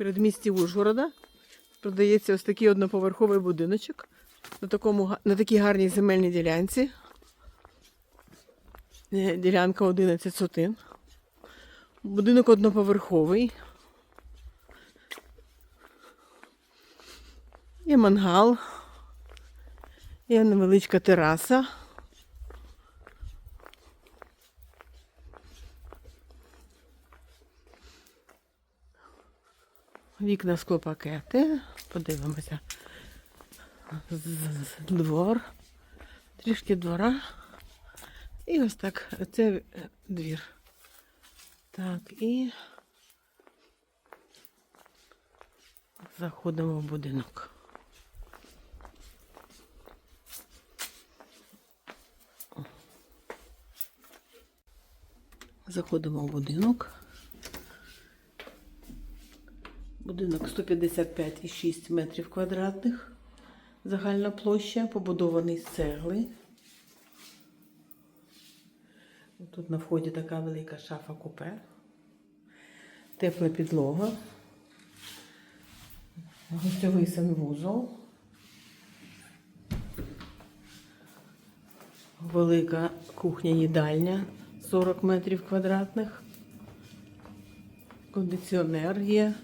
передмісті Ужгорода. Продається ось такий одноповерховий будиночок на, такому, на такій гарній земельній ділянці. Е, Ділянка 11 сотин. Будинок одноповерховий. Є мангал. Є невеличка тераса. Вікна склопакети. Подивимося. З- з- Двор. Трішки двора. І ось так. Це е, двір. Так, і заходимо в будинок. Заходимо в будинок. Будинок 155,6 метрів квадратних. Загальна площа, побудований з цегли. Тут на вході така велика шафа купе. Тепла підлога. Гостьовий санвузол. Велика кухня-їдальня 40 метрів квадратних. Кондиціонер є.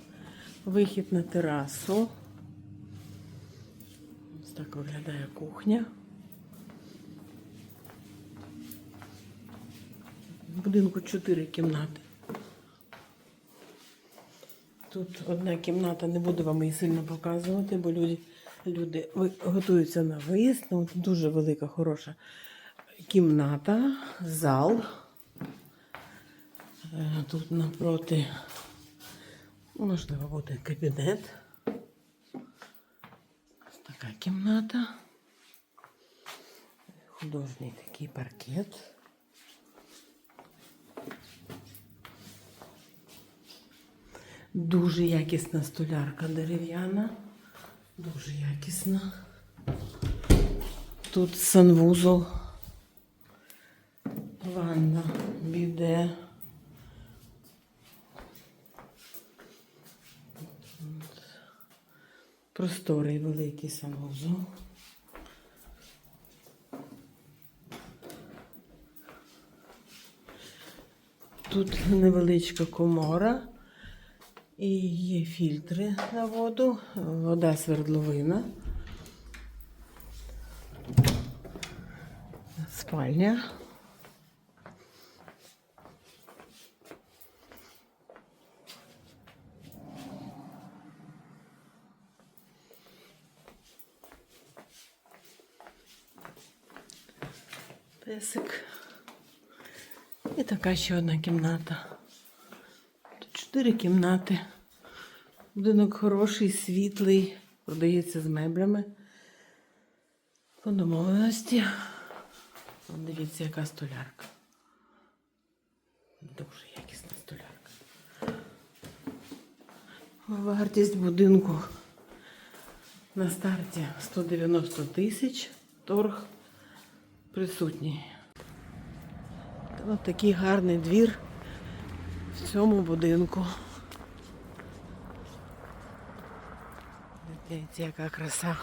Вихід на терасу. Ось так виглядає кухня. В будинку 4 кімнати. Тут одна кімната, не буду вам її сильно показувати, бо люди, люди готуються на виїзд. Ну, тут дуже велика, хороша кімната, зал. Е, Тут напроти, можливо, буде кабінет. Ось така кімната. Художній такий паркет. Дуже якісна столярка дерев'яна. Дуже якісна. Тут санвузол, ванна, біде. Просторий великий санвузол. Тут невеличка комора. І є фільтри на воду, вода свердловина. Спальня. Песик. І така ще одна кімната. Тут чотири кімнати. Будинок хороший, світлий, продається з меблями. По домовленості. Дивіться, яка столярка. Дуже якісна столярка. Вартість будинку на старті 190 тисяч. Торг присутній. Ось такий гарний двір в цьому будинку. Дивіться, яка краса.